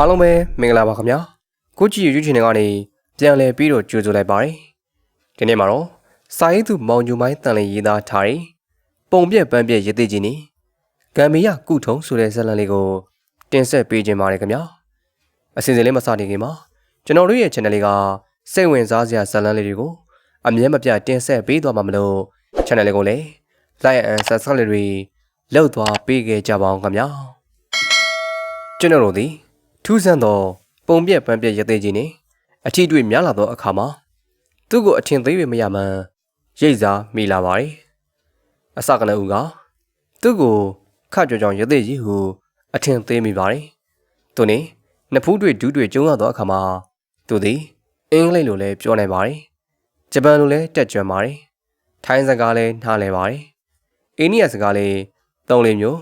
အားလုံးပဲမင်္ဂလာပါခင်ဗျာကိုကြည့်ရ YouTube channel ကနေပြန်လည်ပြီးတော့ကြိုဆိုလိုက်ပါတယ်ဒီနေ့မှာတော့စာရေးသူမောင်ညူမိုင်းတန်လည်ရေးသားထားတဲ့ပုံပြက်ပန်းပြက်ရေးသိချင်းနေဂမ်ဘီယာကုထုံဆိုတဲ့ဇာတ်လမ်းလေးကိုတင်ဆက်ပေးခြင်းပါတယ်ခင်ဗျာအစီအစဉ်လေးမစတင်ခင်မှာကျွန်တော်တို့ရဲ့ channel လေးကစိတ်ဝင်စားစရာဇာတ်လမ်းလေးတွေကိုအမြဲမပြတ်တင်ဆက်ပေးသွားမှာမလို့ channel လေးကိုလည်း like and subscribe တွေလုပ်သွားပေးခဲ့ကြပါအောင်ခင်ဗျာကျွန်တော်တို့ဒီ ထူးဆန်းသောပုံပြက်ပန်းပြက်ရသေးကြီးနှင့်အထီးတွေ့များလာသောအခါမှာသူ့ကိုအထင်သေး၍မရမှန်းရိတ်စားမိလာပါသည်အစကလည်းဦးကသူ့ကိုခကြောင်ကြောင်ရသေးကြီးဟုအထင်သေးမိပါသည်သူနှင့်နဖူးတွေဒူးတွေကျုံရသောအခါမှာသူသည်အင်္ဂလိပ်လိုလည်းပြောနိုင်ပါသည်ဂျပန်လိုလည်းတက်ကြွပါသည်ထိုင်းစကားလည်းနားလည်ပါသည်အိန္ဒိယစကားလည်းသုံးလေးမျိုး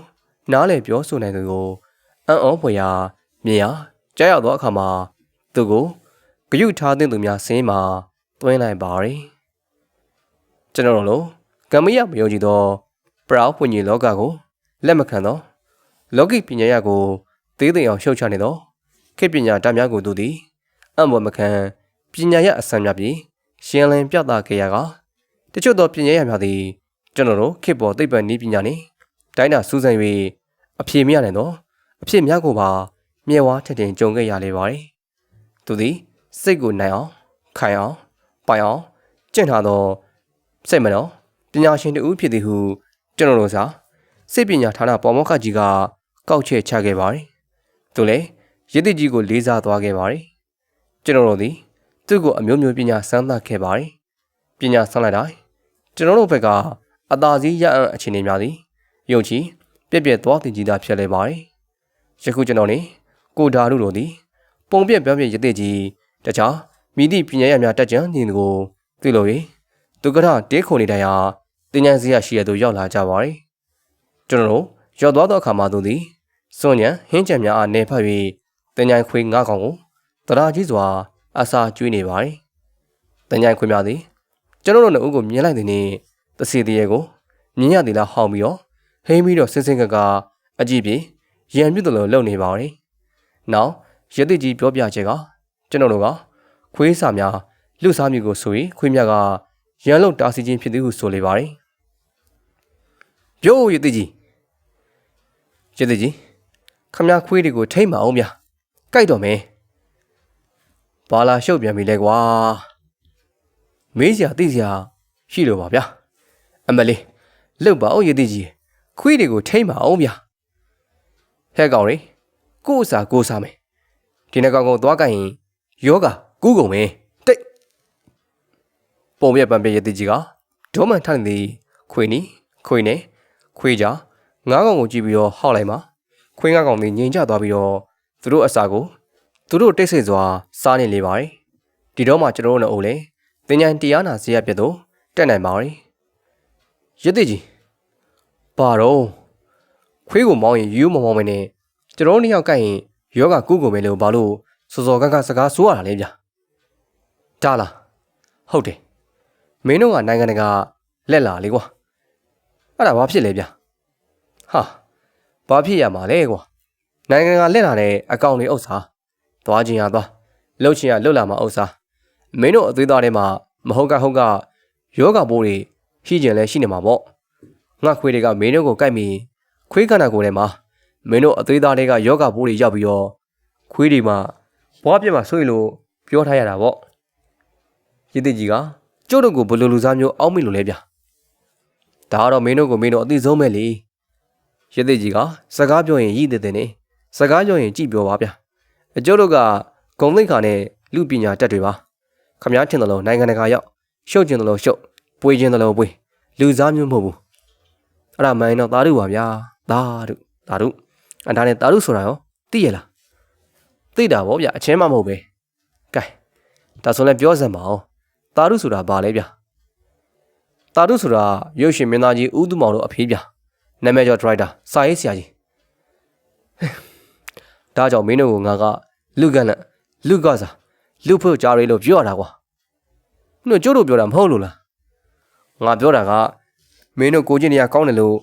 နားလည်ပြောဆိုနိုင်သူကိုအံ့ဩဖွယ်ရာ မြင်ရကြားရောက်သောအခါမှာသူကိုဂယုထားတဲ့သူများဆင်းမှာတွင်းလိုက်ပါရယ်ကျွန်တော်တို့လိုကမ္မရမယုံကြည်သောပရောဖွညင်လောကကိုလက်မခံသောလောကီပညာရကိုသေးသေးအောင်ရှုတ်ချနေသောခေတ်ပညာတတ်များကိုသူသည်အံ့ဘောမခံပညာရအစံများပြီးရှင်းလင်းပြသခဲ့ရကတချို့သောပညာရများသည်ကျွန်တော်တို့ခေတ်ပေါ်သိပ္ပံနည်းပညာနှင့်တိုင်းတာစူးစမ်း၍အဖြေမရနိုင်သောအဖြစ်များကိုပါ မြဲဝါထက်ထင်ကြုံခဲ့ရလေပါတယ်။သူသည်စိတ်ကိုနိုင်အောင်ခိုင်အောင်ပိုင်အောင်ကျင့်ထားသောစိတ်မတော်ပညာရှင်တူဖြစ်သည်ဟုကျွန်တော်တို့စာစိတ်ပညာဌာနပေါ်မောက္ခကြီးကကောက်ချက်ချခဲ့ပါတယ်။သူလည်းရည်တည်ကြီးကိုလေးစားသွားခဲ့ပါတယ်။ကျွန်တော်တို့သည်သူ့ကိုအမျိုးမျိုးပညာစမ်းသပ်ခဲ့ပါတယ်။ပညာဆန်းလိုက်တိုင်းကျွန်တော်တို့ဘက်ကအသာစီးရအံ့အခြေအနေများသည်ယုံကြည်ပြက်ပြက်သွားတင်ကြည်တာဖြစ်လေပါတယ်။ယခုကျွန်တော်နေ ကိုဓာရုတို့သည်ပုံပြက်ပြောင်းပြင်ရသည့်ကြီးတခြားမိသည့်ပညာရများတက်ကြံနေသူကိုသိလို၍သူကရတင်းခုန်နေတိုင်းဟာတင်ញံစရာရှိရသူရောက်လာကြပါသည်ကျွန်တော်တို့ရောက်သွားသောအခါမှာသူသည်စွန့်ညံဟင်းချံများအားနေဖက်၍တင်ញံခွေငါးကောင်ကိုတရာကြီးစွာအစာကျွေးနေပါသည်တင်ញံခွေများသည်ကျွန်တော်တို့နှစ်ဦးကိုမြင်လိုက်သည်နှင့်တစီတရေကိုမြင်ရသည်လားဟောင်းပြီးတော့ဟိမ့်ပြီးတော့စင်စင်ကကအကြည့်ပြေရံမြစ်တယ်လို့လုပ်နေပါသည် နောက်ရတိကြီးပြောပြချက်ကကျွန်တော်တို့ကခွေးစာများလူစားမျိုးကိုဆိုရင်ခွေးမြတ်ကရန်လုံတာစီခြင်းဖြစ်သည်ဟုဆိုလေပါတယ်။ပြောရတိကြီးရတိကြီးခမရခွေးတွေကိုထိမ့်မအောင်ဗျာ။ကြိုက်တော့မယ်။ဘာလာရှုပ်ပြန်ပြီလဲကွာ။မေးစရာသိစရာရှိလို့ပါဗျာ။အမလေးလှုပ်ပါအောင်ရတိကြီးခွေးတွေကိုထိမ့်မအောင်ဗျာ။ဟဲ့ကောင်လေး ကို့အစာကိုစားမယ်ဒီနှကောင်ကိုသွားကြရင်ယောဂကူးကုန်မယ်တိတ်ပုံပြပံပြရတိကြီးကဒေါမန်ထိုင်သည်ခွေနီခွေနေခွေကြငါးကောင်ကိုကြည့်ပြီးတော့ဟောက်လိုက်မှာခွေးငါးကောင်သည်ငြိမ်ကျသွားပြီးတော့သူတို့အစာကိုသူတို့တိတ်ဆိတ်စွာစားနေလေပါတယ်ဒီတော့မှကျွန်တော်တို့နဲ့အိုလေတင်ញံတရားနာစီရပြတ်တော့တက်နိုင်ပါတယ်ရတိကြီးပါတော့ခွေးကိုမောင်းရင်ယူမမောင်းမနဲ့ ကျွန်တော်နှစ်ယောက်ကရင်ယောဂကုကုန်မယ်လို့ဘာလို့စောစောကကစကားဆိုရတာလဲဗျာဒါလားဟုတ်တယ်မင်းတို့ကနိုင်ငံတကာလက်လာလေကွာအဲ့ဒါဘာဖြစ်လဲဗျာဟာဘာဖြစ်ရမှာလဲကွာနိုင်ငံတကာလက်လာတဲ့အကောင့်တွေဥစ္စာသွားခြင်းရသွားလှုပ်ချင်ရလှုပ်လာမှာဥစ္စာမင်းတို့အသေးသားထဲမှာမဟုတ်ကဟုတ်ကယောဂပိုးတွေရှိကျင်လဲရှိနေမှာပေါ့ငါခွေးတွေကမင်းတို့ကိုကြိုက်မိခွေးခန္ဓာကိုယ်ထဲမှာ မင်းတို့အသေးသားတွေကယောဂပိုးတွေရောက်ပြီးတော့ခွေးတွေမှာဘွားပြက်မှာဆွေလို့ပြောထားရတာပေါ့ရည်တည်ကြီးကကျုပ်တို့ကိုဘယ်လိုလူစားမျိုးအောက်မိလို့လဲဗျာဒါကတော့မင်းတို့ကိုမင်းတို့အသိဆုံးပဲလေရည်တည်ကြီးကစကားပြောရင်ရည်တည်တယ်နေစကားပြောရင်ကြည့်ပြောပါဗျာအကျုပ်တို့ကဂုံသိက္ခာနဲ့လူပညာတက်တွေပါခမားထင်တယ်လို့နိုင်ငံတကာရောက်ရှုပ်ကျင်တယ်လို့ရှုပ်ပွေကျင်တယ်လို့ပွေလူစားမျိုးမဟုတ်ဘူးအဲ့ဒါမိုင်းတော့သာဓုပါဗျာသာဓုသာဓု အဒါနဲ့တာရုဆိုတာရောသိရလားသိတာဗောဗျအချင်းမမဟုတ်ပဲကဲဒါဆိုလည်းပြောစမ်းပါအောင်တာရုဆိုတာဘာလဲဗျတာရုဆိုတာရုပ်ရှင်မင်းသားကြီးဦးသူမောင်တို့အဖေးဗျနာမည်ကျော်ဒရိုက်တာစာရေးဆရာကြီးဒါကြောင့်မင်းတို့ကငါကလူကန်လက်လူကစားလူဖို့ကြားရလို့ပြောရတာကွာမင်းတို့ကျိုးတို့ပြောတာမဟုတ်လို့လားငါပြောတာကမင်းတို့ကိုချင်းတရားကောင်းတယ်လို့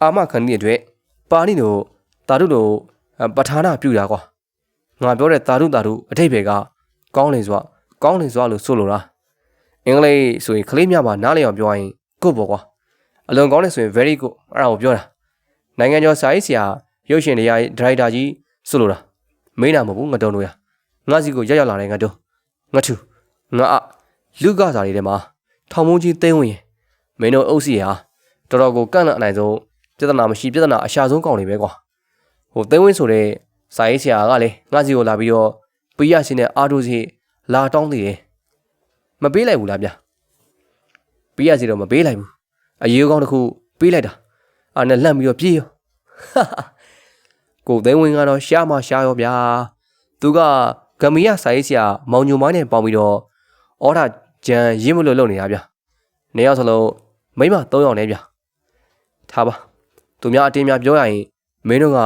အာမခံတဲ့အတွက်ပါဠိတို့ တာတို့တို့ပဋ္ဌာနာပြုတာကွာငါပြောတဲ့တာရုတာရုအထိပ္ပယ်ကကောင်းလေစွာကောင်းလေစွာလို့ဆိုလိုတာအင်္ဂလိပ်ဆိုရင်ကလေးများပါနားလည်အောင်ပြောရင်ကိုပေါ့ကွာအလွန်ကောင်းတယ်ဆိုရင် very good အဲ့ဒါကိုပြောတာနိုင်ငံကျော်စာရေးဆရာရုပ်ရှင်တရားဒရိုက်တာကြီးဆိုလိုတာမင်းနာမဟုတ်ဘူးငါတုံးတို့ရငါစီကိုရက်ရောက်လာတဲ့ငါတုံးငါထူငါအလူကစားတွေထဲမှာထောင်မုန်းကြီးသိမ်းဝင်ရင်မင်းတို့အုပ်စီဟာတော်တော်ကိုကန့်လန့်အနိုင်ဆုံးပြဿနာမရှိပြဿနာအရှာဆုံးကောင်းနေပဲကွာ ဟိုသိမ်းဝင်ဆိုတဲ့စာရေးဆရာကလည်းငါစီကိုလာပြီးတော့ပေးရရှင်တဲ့အားတို့စီလာတောင်းသေးတယ်မပေးလိုက်ဘူးလားဗျပေးရစီတော့မပေးလိုက်ဘူးအရေးကောင်းတစ်ခုပေးလိုက်တာအာနဲ့လှမ်းပြီးတော့ပြေးရောကိုသိန်းဝင်းကတော့ရှားမရှားရောဗျာသူကဂမီယာစာရေးဆရာမောင်ညိုမိုင်းနဲ့ပေါင်ပြီးတော့အော်ဒါဂျန်ရင်းမလို့လုပ်နေတာဗျနေရောက်စလုံးမိမ၃ယောက်နဲ့ဗျထားပါသူများအတင်းများပြောရရင်မင်းတို့က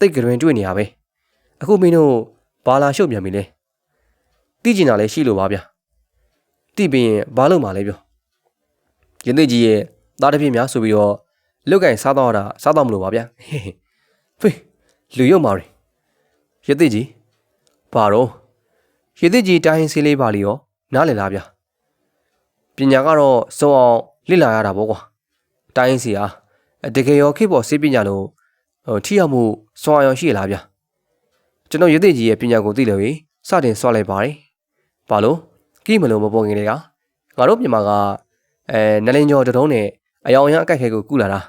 တိတ်ကြွင်တွေ့နေရပဲအခုမင်းတို့ဘာလာရှုပ်ပြန်ပြီလဲတိကျင်တာလည်းရှိလို့ပါဗျတိပြီးရင်ဘာလုပ်မှာလဲပြောရင်သိကြီးရဲ့သားတစ်ပြည့်များဆိုပြီးတော့လုတ်ကင်စားတော့တာစားတော့မလို့ပါဗျဖေးလူရုပ်မာရီရသိကြီးဘာတော့ရသိကြီးတိုင်းဆေးလေးပါလီရောနားလည်လားဗျပညာကတော့စုံအောင်လေ့လာရတာပေါ့ကွာတိုင်းစီဟာတကယ်ရောခေပေါ်စေးပညာလို့ ဟိုထိရောက်မှုစွမ်းအောင်ရှိရလားဗျကျွန်တော်ရသိကြီးရဲ့ပညာကိုသိလို့ရင်စတင်ဆွလိုက်ပါတယ်ဘာလို့ကိမလို့မပေါ်ခင်လေကငါတို့မြန်မာကအဲနလင်းကျော်တတုံးနဲ့အယောင်အရန်အကိုက်ခဲကိုကုလာတာ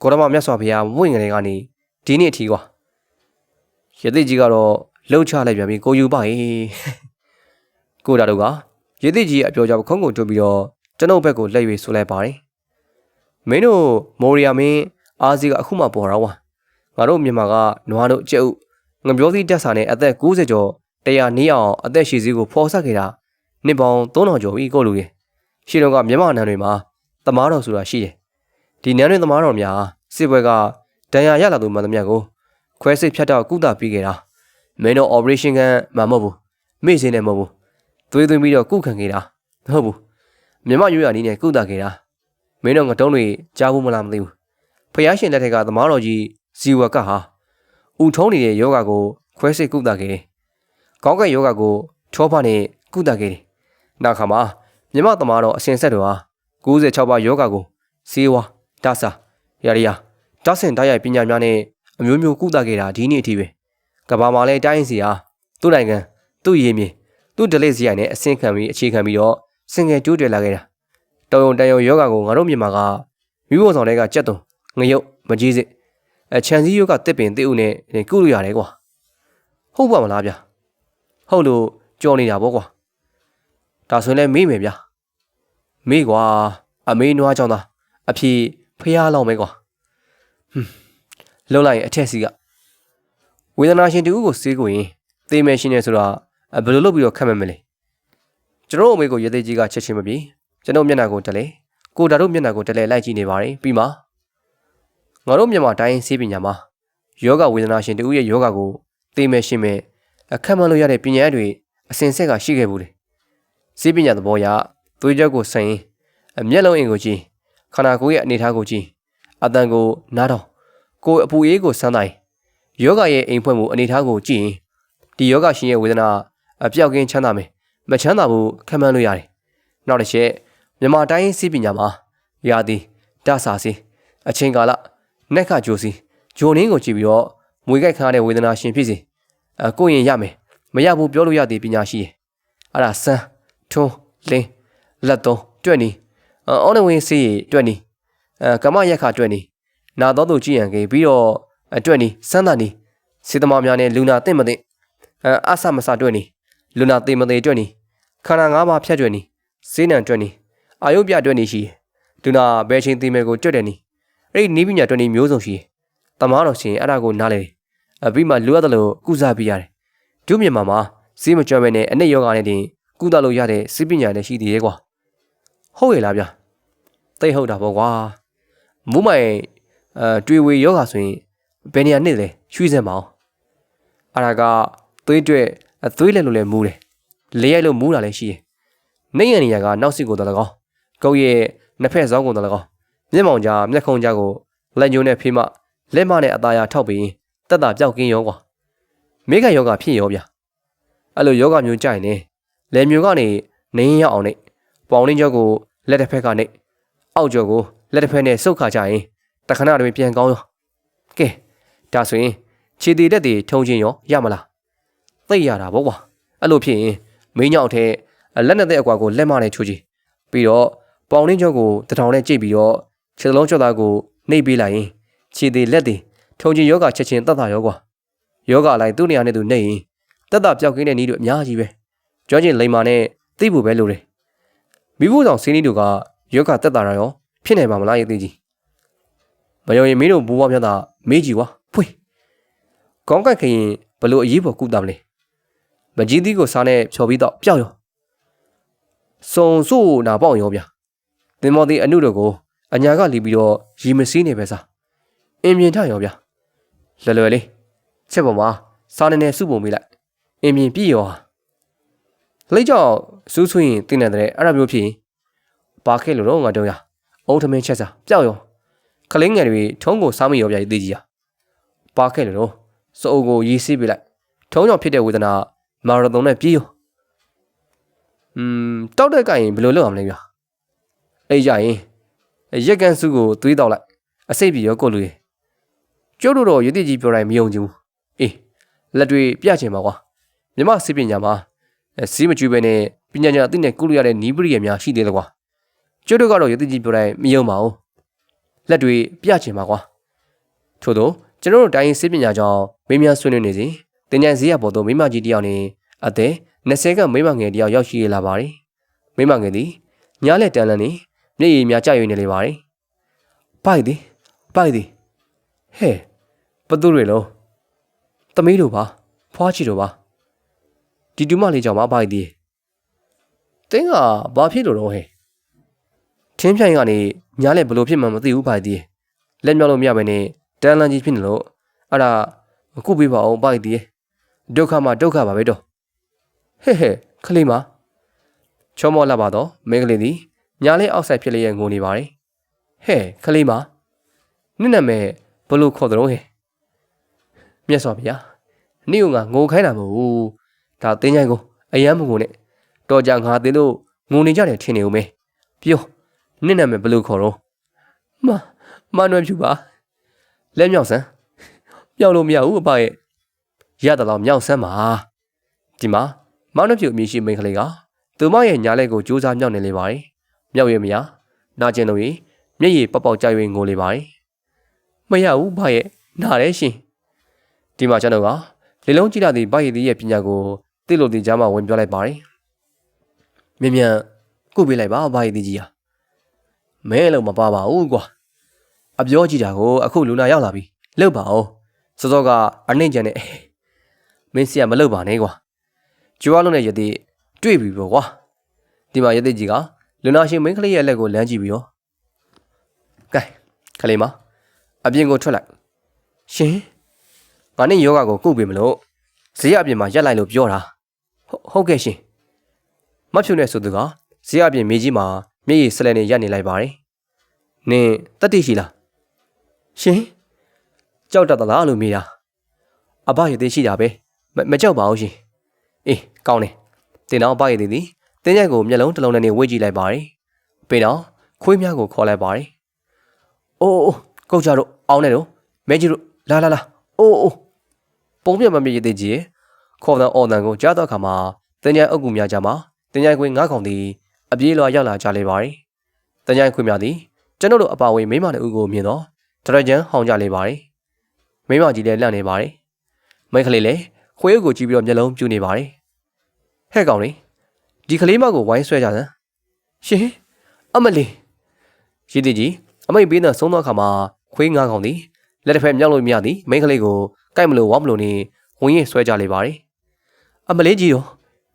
ကိုရမမြတ်စွာဘုရားမွင့်ငယ်ကနေဒီနေ့အထိကွာရသိကြီးကတော့လှုပ်ချလိုက်ပြန်ပြီကိုယူပါဟေကိုတာတို့ကရသိကြီးအပြောကြောင့်ခုံးကိုတွပြီးတော့ကျွန်ုပ်ဘက်ကိုလက်၍ဆိုလိုက်ပါတယ်မင်းတို့မော်ရီယာမင်းအားစီကအခုမှပေါ်တော့ဝါ ငါတို့မြန်မာကနွားတို့ကြက်ဥငပြောစီတက်စာနဲ့အသက်60ကျော်တရားနေအောင်အသက်ရှည်စည်းကိုဖော်ဆက်ခဲ့တာနှစ်ပေါင်း3000ကျော်ပြီကိုလူရဲ့ရှေ့တော့ကမြန်မာနန်းတွေမှာတမားတော်ဆိုတာရှိတယ်ဒီနန်းတွေတမားတော်များစစ်ပွဲကဒဏ်ရာရလာသူမှန်သမျှကိုခွဲစိတ်ဖြတ်တော့ကုသပြီးခဲ့တာမင်းတို့ operation ကမှမဟုတ်ဘူးမိစင်းနဲ့မဟုတ်ဘူးသွေးသွင်းပြီးတော့ကုခံခဲ့တာမဟုတ်ဘူးမြမရွရနီးနဲ့ကုသခဲ့တာမင်းတို့ငတုံးတွေကြားဘူးမလားမသိဘူးဖယားရှင်လက်ထက်ကသမားတော်ကြီး ဇီဝကဟာဥထုံးနေတဲ့ယောဂကိုခွဲစိတ်ကုသခဲ့တယ်ကောင်းကင်ယောဂကိုထောဖနဲ့ကုသခဲ့တယ်နောက်ခါမှာမြမသမားတော်အစင်ဆက်တော်ဟာ96ပါးယောဂကိုစေဝါဒါစာရရယာတောက်ဆင်တိုက်ရိုက်ပညာများနဲ့အမျိုးမျိုးကုသခဲ့တာဒီနေ့အထိပဲကဘာမှာလဲတိုင်းစီဟာသူ့နိုင်ငံသူ့ရည်မြင်သူ့ဒလိစီရိုင်နဲ့အဆင့်ခံပြီးအခြေခံပြီးတော့စင်ငယ်တိုးတယ်လာခဲ့တာတောင်ယုံတန်ယုံယောဂကိုငါတို့မြန်မာကမိဖို့ဆောင်တွေကကြက်တုံငရုတ်မကြီးစစ် အချန်စီယောဂတစ်ပင်တစ်ဦးနဲ့ကုလို့ရတယ်ကွာဟုတ်ပါမလားဗျဟုတ်လို့ကြော်နေတာပေါ့ကွာဒါဆိုရင်လည်းမေးမယ်ဗျမေးကွာအမေးနွားကြောင့်သာအဖြေဖျားလောက်မယ်ကွာဟွန်းလှုပ်လိုက်ရင်အထက်စီကဝေဒနာရှင်တူကိုစေးကိုရင်သေမယ်ရှင်နေဆိုတာဘယ်လိုလုပ်ပြီးတော့ခတ်မှတ်မလဲကျွန်တော်အမေကိုရသေးကြီးကချက်ချင်းမပြေကျွန်တော်မျက်နှာကိုတလဲကိုဒါတို့မျက်နှာကိုတလဲလိုက်ကြည့်နေပါတယ်ပြီးမှ ငါတို့မြန်မာတိုင်းစေးပညာမှာယောဂဝေဒနာရှင်တူရဲ့ယောဂကိုသေမယ်ရှင်မယ်အခက်မှန်လို့ရတဲ့ပညာတွေအစင်ဆက်ကရှိခဲ့ဘူးလေစေးပညာသဘောအရသွေးကြောကိုဆိုင်အမျက်လုံးအင်ကိုကြည့်ခန္ဓာကိုယ်ရဲ့အနေအထားကိုကြည့်အတန်ကိုနားတော့ကိုယ်အပူအေးကိုစမ်းတိုင်းယောဂရဲ့အိမ်ဖွဲ့မှုအနေအထားကိုကြည့်ရင်ဒီယောဂရှင်ရဲ့ဝေဒနာအပြောက်ကင်းချမ်းသာမယ်မချမ်းသာဘူးခံမှန်းလို့ရတယ်နောက်တစ်ချက်မြန်မာတိုင်းစီးပညာမှာရာသီတဆာစီအချင်းကာလ နက်ခဂျိုစီဂျိုနင်းကိုကြည့်ပြီးတော့မွေကြိုက်ခါတဲ့ဝေဒနာရှင်ဖြစ်စီအကိုရင်ရမယ်မရဘူးပြောလို့ရတဲ့ပညာရှိရဲ့အဲ့ဒါစမ်းထွန်းလင်းလက်သုံးတွက်နီအော်နဝင်စီတွက်နီအဲကမရက်ခတွက်နီနာတော်သူကြည်ရန်ကေပြီးတော့အတွက်နီစမ်းသာနီစေတမများနဲ့လူနာတင့်မသိအဲအဆမဆတွက်နီလူနာသိမသိတွက်နီခန္ဓာ၅ပါးဖြတ်တွက်နီစေးနံတွက်နီအာယုပြတွက်နီရှိလူနာဘယ်ချင်းသိမယ်ကိုတွက်တယ်နီ အဲ့ဒီနီးပညာတွက်နီမျိုးစုံရှိတမားတော်ရှင်အဲ့ဒါကိုနားလေအပြီးမှလူရတယ်လို့ကုစားပြရတယ်ဒုမြန်မာမှာစေးမကြွမဲ့နဲ့အနစ်ယောဂနဲ့တင်ကုသလို့ရတဲ့စေးပညာလည်းရှိသေးရဲ့ကွာဟုတ်ရဲ့လားဗျသိဟုတ်တာပေါ့ကွာမူးမိုင်အဲတွေ့ဝေယောဂဆိုရင်ဘယ်နေရာနှစ်လဲရွှေ့စက်မအောင်အဲ့ဒါကသွေးတွေ့အသွေးလက်လို့လည်းမူးတယ်လေးရိုက်လို့မူးတာလည်းရှိတယ်နေရနေရကနောက်စီကိုတော့လကောကုတ်ရဲ့နှစ်ဖက်စောင်းကိုတော့လကော မျက်မှောင်ကြားမျက်ခုံးကြားကိုလက်ညိုးနဲ့ဖေးမလက်မနဲ့အသားရထောက်ပြီးတက်တာပြောက်ကင်းရောကွာမိခယောဂဖြစ်ရောဗျအဲ့လိုယောဂမျိုးကြိုင်နေလေမျိုးကနေနင်းရအောင်နဲ့ပေါင်လင်းကျော်ကိုလက်တစ်ဖက်ကနေအောက်ကျော်ကိုလက်တစ်ဖက်နဲ့စုတ်ခါကြရင်တခဏတွင်ပြန်ကောင်းရောကဲဒါဆိုရင်ခြေတည်တက်တည်ထုံချင်းရောရမလားသိရတာပေါ့ကွာအဲ့လိုဖြစ်ရင်မင်းညောက်ထဲလက်နဲ့တဲ့အကွာကိုလက်မနဲ့ချိုးချီပြီးတော့ပေါင်လင်းကျော်ကိုတထောင်နဲ့ကြိတ်ပြီးတော့ ခြေစလုံးကျော်သားကိုနှိပ်ပေးလိုက်ရင်ခြေတည်လက်တည်ထုံချင်းယောဂချက်ချင်းတတ်တာရောကွာယောဂလိုက်သူ့နေရာနဲ့သူနှိပ်ရင်တက်တာပျောက်ကင်းတဲ့နည်းတို့အများကြီးပဲကျွမ်းကျင်လိမ္မာနဲ့သိဖို့ပဲလိုတယ်မိဖို့ဆောင်စင်းနည်းတို့ကယောဂတက်တာရောဖြစ်နိုင်ပါမလားရဲ့သိကြီးမယုံရင်မင်းတို့ဘူဝမြတ်တာမေးကြည့်ကွာဖွေးကောင်းကက်ခရင်ဘလို့အရေးပေါ်ကုတာမလဲမကြီးသီးကိုစားနဲ့ဖြော်ပြီးတော့ပျောက်ရောစုံစုနာပေါအောင်ရောဗျသင်မော်ဒီအနုတို့ကို အညာကလီပြီးတော့ရီမစည်းနေပဲစားအင်မြင်ထရောဗျလွယ်လွယ်လေးချက်ပေါ်မှာစားနေနေစုပုံမိလိုက်အင်မြင်ပြည့်ရောလိတ်ကြောင့်စူးဆွင်းရင်တင်းနေတဲ့အဲ့ဒါမျိုးဖြစ်ရင်ဘာခဲ့လို့တော့ငါတို့ရအုံးထမင်းချက်စားပျောက်ရောခလင်းငယ်တွေထုံးကိုစားမရောဗျာသိကြီးရဘာခဲ့လို့တော့စိုးအုပ်ကိုရေးဆေးပေးလိုက်ထုံးကြောင့်ဖြစ်တဲ့ဝေဒနာမာရသွန်နဲ့ပြေးရောอืมတောက်တဲ့ကရင်ဘယ်လိုလုပ်အောင်လဲဗျာအဲ့ကြရင် ရက်ကန်စုကိုသွေးတောက်လိုက်အစိတ်ပြေရောကိုလူရေကျိုးတို့တော့ရည်တည်ကြီးပြောတိုင်းမယုံကြဘူးအေးလက်တွေပြချင်ပါကွာမြမစိပညာမှာစီးမကျွေးပဲနဲ့ပညာညာအသိနဲ့ကုလို့ရတဲ့နီးပရိယာများရှိသေးတယ်ကွာကျိုးတို့ကတော့ရည်တည်ကြီးပြောတိုင်းမယုံပါဘူးလက်တွေပြချင်ပါကွာထို့သောကျွန်တော်တို့တိုင်းစိပညာကြောင့်မင်းများဆွေးနွေးနေစဉ်တင်ញံစည်းရပေါ်သို့မိမကြီးတယောက်နဲ့အသက်20ကမိမငယ်တယောက်ရောက်ရှိလာပါတယ်မိမငယ်သည်ညားလက်တန်လန်းနေ မျက်ရည်များကြရွေနေလေပါတယ်ပိုက်သည်ပိုက်သည်ဟဲ့ဘသူတွေလုံးသမီးတို့ပါဖွားချီတို့ပါဒီတူမလေးကြောင့်မပိုက်သည်တင်းကဘာဖြစ်လို့တော့ဟဲ့ထင်းပြိုင်ကနေညားလက်ဘလို့ဖြစ်မှမသိဘူးပိုက်သည်လက်မြောက်လို့မရဘဲနဲ့တန်လန်းကြီးဖြစ်နေလို့အဲ့ဒါကုပေးပါအောင်ပိုက်သည်ဒုက္ခမှာဒုက္ခပါပဲတော့ဟဲ့ဟဲ့ခလေးမချောမောလာပါတော့မင်းကလေးသည် ညာလေးအောက်ဆိုင်ဖြစ်လျက်ငိုနေပါတယ်ဟဲ့ခလေးမနင့်နာမည်ဘလို့ခေါ်တော့ဟဲ့မြတ်စွာဘုရားနေ့ကငါငိုခိုင်းတာမဟုတ်ဘူးဒါတင်းချိုင်းကိုအယမ်းမငိုနဲ့တော်ကြငါတင်းတို့ငိုနေကြတယ်ထင်နေဦးမေပြောနင့်နာမည်ဘလို့ခေါ်တော့မမနွယ်ဖြူပါလက်မြောက်စမ်းပြောင်းလို့မရဘူးအဖရဲ့ရတတော့မြောက်ဆမ်းပါဒီမှာမောင်နှပြူအမည်ရှိမိန်းကလေးကသူမရဲ့ညာလက်ကိုကြိုးစားမြောက်နေလေပါတယ် မြောက်ရမရနာကျင်လို့ရင်မျက်ရည်ပေါက်ပေါက်ကြွေငိုလေပါတယ်မရဘူးဖရဲ့နားတယ်ရှင်ဒီမှာကျွန်တော်ကလေလုံးကြည့်လာသည့်ဘရည်သေးရဲ့ပညာကိုသိလို့ဒီကြားမှာဝင်ပြောလိုက်ပါတယ်မြင်မြန်ကုပေးလိုက်ပါဘရည်သေးကြီးဟာမဲလို့မပါပါဘူးကွာအပြောကြည့်တာကိုအခုလူနာရောက်လာပြီလှုပ်ပါဦးစောစောကအနှိမ့်ကြံနဲ့မင်းစီကမလှုပ်ပါနဲ့ကွာကျွားလုံးနဲ့ရသေးတွေ့ပြီပေါ့ကွာဒီမှာရသေးကြီးက လူနာရှင်မင်းကလေးရဲ့လက်ကိုလမ်းကြည့်ပြီးတော့ကဲခလေးမအပြင်ကိုထွက်လိုက်ရှင်ငါနဲ့ယောဂကိုကုတ်ပြီမလို့ဈေးအပြင်မှာရက်လိုက်လို့ပြောတာဟုတ်ကဲ့ရှင်မဖြူနဲ့ဆိုသူကဈေးအပြင်မြေကြီးမှာမျက်ရည်ဆလဲနေရက်နေလိုက်ပါတယ်နင်တတိရှိလားရှင်ကြောက်တတ်သလားလို့မေးတာအဘရည်သေးရှိတာပဲမကြောက်ပါဘူးရှင်အေးကောင်းတယ်တင်တော့အဘရည်သေးသည် တင်းရိုက်ကိုမျက်လုံးတစ်လုံးနဲ့ဝေ့ကြည့်လိုက်ပါတယ်ပြီးတော့ခွေးများကိုခေါ်လိုက်ပါတယ်အိုးအိုးကုတ်ကြတော့အောင်းနေတော့မဲကြီးတို့လာလာလာအိုးအိုးပုံပြမမြည်ရည်သေးကြီးခေါ်တဲ့အော်တန်ကိုကြားတော့ခါမှာတင်းရိုက်အုပ်ကူများကြမှာတင်းရိုက်ခွေးငါးကောင်သည်အပြေးလွှာရောက်လာကြလေပါတယ်တင်းရိုက်ခွေးများသည်ကျွန်တော်တို့အပါဝင်မိမနဲ့ဦးကိုမြင်တော့တရကြံဟောင်းကြလေပါတယ်မိမကြီးလည်းလန့်နေပါတယ်မိန်းကလေးလည်းခွေးကိုကြည့်ပြီးတော့မျက်လုံးပြူနေပါတယ်ဟဲ့ကောင်လေး ဒီကလေးမကိုဝိုင်းဆွဲကြစမ်းရှင်အမလေးရည်တည်ကြီးအမိတ်ပေးတဲ့ဆုံးသောအခါမှာခွေးငါးကောင်သည်လက်တစ်ဖက်မြောက်လို့မရသည်မိန်းကလေးကိုကြိုက်မလို့ဝါမလို့နေဝင်ရင်ဆွဲကြလေပါတယ်အမလေးကြီးရော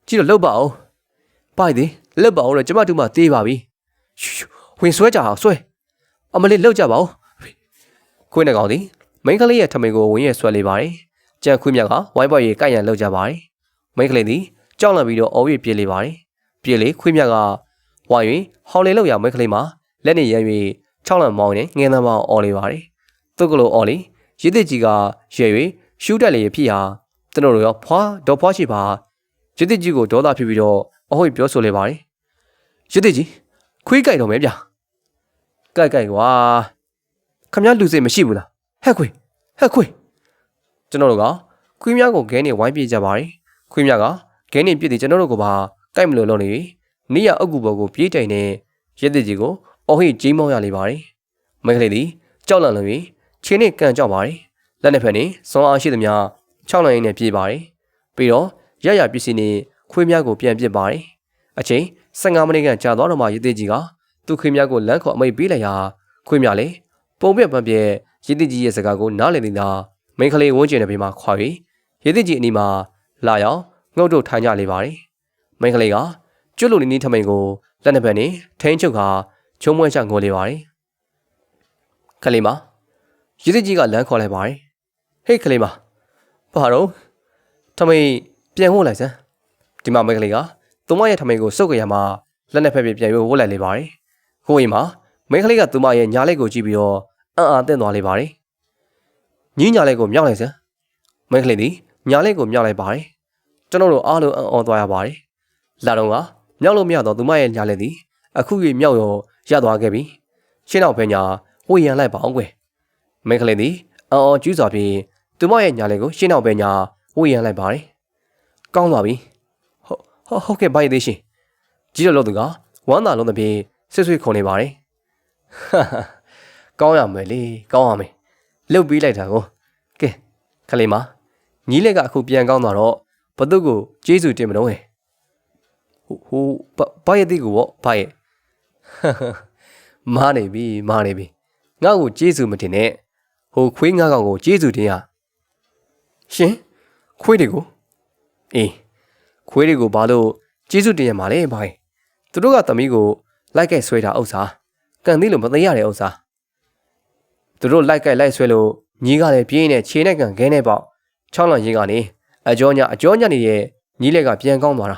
ကြည့်တော့လှုပ်ပါအောင်ပိုက်သည်လှုပ်ပါအောင်တော့ကျမတို့မှတေးပါပြီဝင်ဆွဲကြအောင်ဆွဲအမလေးလှုပ်ကြပါဦးခွေးနှကောင်သည်မိန်းကလေးရဲ့ထမိန်ကိုဝင်ရဲဆွဲလေပါတယ်ကြံခွေးမြတ်ကဝိုင်းပွားရေးကိုက်ရန်လှုပ်ကြပါတယ်မိန်းကလေးသည်ကြောက်လန့်ပြီးတော့အော်ရပြေးလေပါတယ် ပြေးလေခွေးမြတ်ကဝိုင်းရင်ဟော်လေလောက်ရမိန်းကလေးမှာလက်နဲ့ရမ်း၍ချောက်လန့်မောင်းနေငင်းသမ်းမောင်းအော်လေပါတယ်သူ့ကလေးအော်လေရစ်တစ်ကြီးကရဲ၍ရှူးတက်လေဖြစ်ဟာကျွန်တော်တို့ရောဖွာဒေါ်ဖွာရှိပါရစ်တိကြီးကိုဒေါသဖြစ်ပြီးတော့အဟိုပြောဆိုလေပါတယ်ရစ်တိကြီးခွေးကြိုက်တော့မယ်ဗျကြိုက်ကြိုက်ကွာခမရလူစိတ်မရှိဘူးလားဟဲ့ခွေးဟဲ့ခွေးကျွန်တော်တို့ကခွေးများကိုခဲနေဝိုင်းပြေးကြပါတယ်ခွေးများကခဲနေပြစ်တယ်ကျွန်တော်တို့ကပါ ကြိုက်မလို့လုပ်နေပြီနီးရအုပ်ကူဘော်ကိုပြေးတိုင်နေရစ်တိကြီးကိုအဟိကြီးမောင်းရလေပါတယ်မိန်းကလေးသည်ကြောက်လန့်လို့ပြီးခြေနဲ့ကန်ကြောက်ပါတယ်လက်နှစ်ဖက်နဲ့စွန်အားရှိသမျှ6နိုင်နဲ့ပြေးပါတယ်ပြီးတော့ရရပစ္စည်းနဲ့ခွေးများကိုပြန်ပစ်ပါတယ်အချိန်15မိနစ်ခန့်ကြာသွားတော့မှရစ်သေးကြီးကသူ့ခွေးများကိုလမ်းခေါ်အမိတ်ပေးလိုက်ရာခွေးများလည်းပုံပြက်ပန်းပြက်ရစ်သေးကြီးရဲ့စကားကိုနားလည်နေတာမိန်းကလေးဝန်းကျင်တဲ့ဘေးမှာခွာပြီးရစ်သေးကြီးအနီးမှာလာရောက်ငုတ်တို့ထိုင်ကြလေပါတယ် မိန်းကလေးကကျွတ်လို့နီးနီးထမိန်ကိုလက်နှစ်ဖက်နဲ့ထိန်းချုပ်ခါချုံမွဲချငိုလေပါတယ်ကလေးမရစ်သေးကြီးကလမ်းခေါ်လိုက်ပါတယ်ဟေးကလေးမဘာတော့ထမိန်ပြန်ဝတ်လိုက်စမ်းဒီမှာမိန်းကလေးကသူမရဲ့ထမိန်ကိုစုပ်ကြရမှာလက်နဲ့ဖက်ပြပြန်ပြီးဝတ်လိုက်လေပါတယ်ဟိုအိမ်မှာမိန်းကလေးကသူမရဲ့ညာလက်ကိုကြည့်ပြီးတော့အံ့အားသင့်သွားလေပါတယ်ညီညာလက်ကိုမြောက်လိုက်စမ်းမိန်းကလေးသည်ညာလက်ကိုမြောက်လိုက်ပါတယ်ကျွန်တော်တို့အားလုံးအံ့ဩသွားရပါတယ် လာတော့ကမြောက်လို့မရတော့သူမရဲ့ညာလက်သည်အခု၍မြောက်ရောရသွားခဲ့ပြီရှင်းတော့ဖဲညာဝေရန်လိုက်ပါအောင်ကွယ်မိန်းကလေးသည်အံ့ဩကျူးစွာဖြင့်သူမရဲ့ညာလက်ကိုရှင်းတော့ဖဲညာဝေရန်လိုက်ပါတယ်ကောင်းသွားပြီဟုတ်ဟုတ်ဟုတ်ကဲ့ဘာရသေးရှင်ကြီးတော်လို့သူကဝမ်းသာလုံးတစ်ပြေးဆွဆွခုန်နေပါတယ်ဟာဟာကောင်းရမယ်လေကောင်းရမယ်လှုပ်ပြီးလိုက်တာကိုကဲခလေးမညီးလက်ကအခုပြန်ကောင်းသွားတော့ဘသူ့ကိုကျေးဇူးတင်မလို့ဟဲ့ ဟိုဟိုဘာရသေးကိုဗောဘာရဟာဟာမားနေပြီမားနေပြီငါ့ကိုကျေးဇူးမတင်နဲ့ဟိုခွေးငါးကောင်ကိုကျေးဇူးတင်ရရှင်ခွေးတွေကိုအေးခွေးတွေကိုဘာလို့ကျေးဇူးတင်ရမှာလဲဘာလဲသူတို့ကသမီးကိုလိုက်ကဲဆွဲတာဥစ္စာကန်သီးလို့မသိရတဲ့ဥစ္စာသူတို့လိုက်ကဲလိုက်ဆွဲလို့ညီးကလည်းပြင်းနေခြေနဲ့ကန်ခဲနဲ့ပေါ့ချောင်းလန်ရင်ကနေအကျော်ညအကျော်ညနေတဲ့ညီးလက်ကပြန်ကောင်းသွားတာ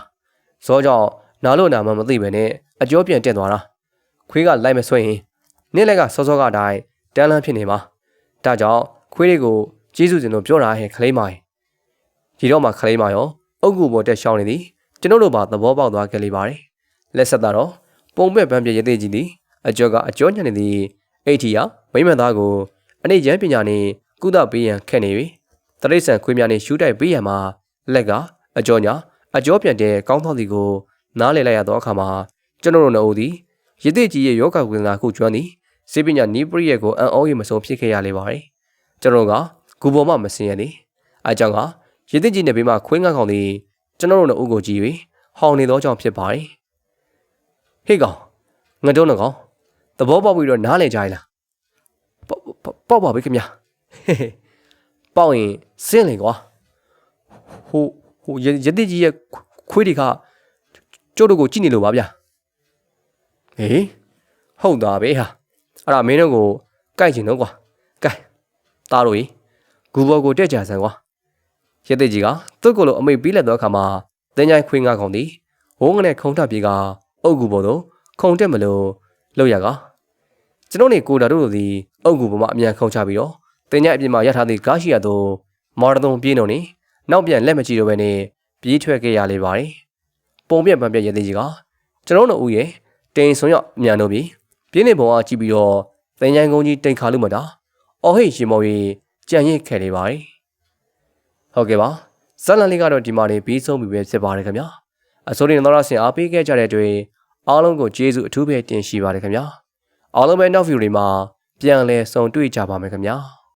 ဇောကြောင့်နားလို့နာမှမသိပဲနဲ့အကျော်ပြန်တက်သွားတာခွေးကလိုက်မဆွဲရင်နင်းလက်ကစောစောကတိုင်းတန်းလန်းဖြစ်နေမှာဒါကြောင့်ခွေးတွေကိုကျေးဇူးတင်လို့ပြောတာဟဲ့ခလေးမိုင်ဒီတော့မှခလေးမိုင်ရောအုတ်ကူပေါ်တက်ရှောင်းနေသည်ကျွန်တော်တို့ပါသဘောပေါက်သွားခဲ့လေပါတယ်လက်ဆက်တော့ပုံပဲ့ပန်းပြရသေးကြီးသည်အကျော်ကအကျော်ညံ့နေသည်အိတ်ထီယာမိမသားကိုအနေရန်ပညာနဲ့ကုသပေးရန်ခက်နေပြီတရိษံခွေးများနဲ့ရှူးတိုက်ပေးရန်မှာလက်က အကျော်ညာ အကျော်ပြန်တဲ့ကောင်းသောသည်ကိုနားလည်လိုက်ရသောအခါမှာကျွန်တော်တို့နှစ်ဦးသည်ရသေးကြီးရဲ့ယောဂဝေဒနာခုကျွမ်းသည်စေပညာနီးပရိယက်ကိုအံ့ဩရမဆုံးဖြစ်ခဲ့ရလေပါတယ်ကျွန်တော်ကဂူပေါ်မှမစင်ရသည်အကြောင်းကရသေးကြီးနဲ့ဘေးမှာခွေးငါကောင်သည်ကျွန်တော်တို့နှစ်ဦးကိုကြည့်၍ဟောင်းနေသောကြောင့်ဖြစ်ပါတယ်ဟေးကောင်ငါတို့နှစ်ကောင်သဘောပေါက်ပြီးတော့နားလည်ကြရလားပေါက်ပါပြီခင်ဗျာဟေးဟေးပေါက်ရင်စင်းလေကွာဟို ဟိုရတိကြီးရဲ့ခွေးတွေကကျုပ်တို့ကိုကြည့်နေလို့ပါဗျာဟေးဟုတ်တာပဲဟာအဲ့ဒါမင်းတို့ကိုကြိုက်ချင်တော့ကွာကဲသားတို့ကြီးဂူဘော်ကိုတက်ကြဆန်ကွာရတိကြီးကသူ့ကိုယ်လိုအမိတ်ပြီးလက်သောအခါမှာတင်းချိုင်းခွေးငါကောင်သည်ဝုန်းကနေခုံထပ်ပြေကအုတ်ကူဘော်တို့ခုံတက်မလို့လောက်ရကကျွန်တော်နေကိုတာတို့တို့သည်အုတ်ကူပေါ်မှာအမြန်ခုံချပြီးတော့တင်ညအပြင်မှာရထားသည့်ကားရှိရသို့မော်ဒသွန်ပြေးနှုံနေ နောက်ပြန်လက်မကြည့်တော့ဘဲနဲ့ပြေးထွက်ခဲ့ရလေပါတယ်ပုံပြက်ပန်းပြက်ရသေးကြီးကကျွန်တော်တို့ဦးရဲ့တိန်ဆွန်ရောက်အမြန်တို့ပြီးပြင်းနေပုံအားကြည့်ပြီးတော့တင်ញိုင်းကုန်းကြီးတိန်ခါလို့မတာအော်ဟိတ်ရှင်မော်ကြီးကြံ့ရစ်ခဲ့လေပါတယ်ဟုတ်ကဲ့ပါဇက်လန်လေးကတော့ဒီမှာနေပြီးဆုံးပြီပဲဖြစ်ပါတယ်ခင်ဗျာအစိုးရတော်ရဆင်အားပေးခဲ့ကြတဲ့အတွက်အားလုံးကိုကျေးဇူးအထူးပဲတင်ရှိပါတယ်ခင်ဗျာအားလုံးပဲနောက်ဗီဒီယိုတွေမှာပြန်လည်ဆုံတွေ့ကြပါမယ်ခင်ဗျာ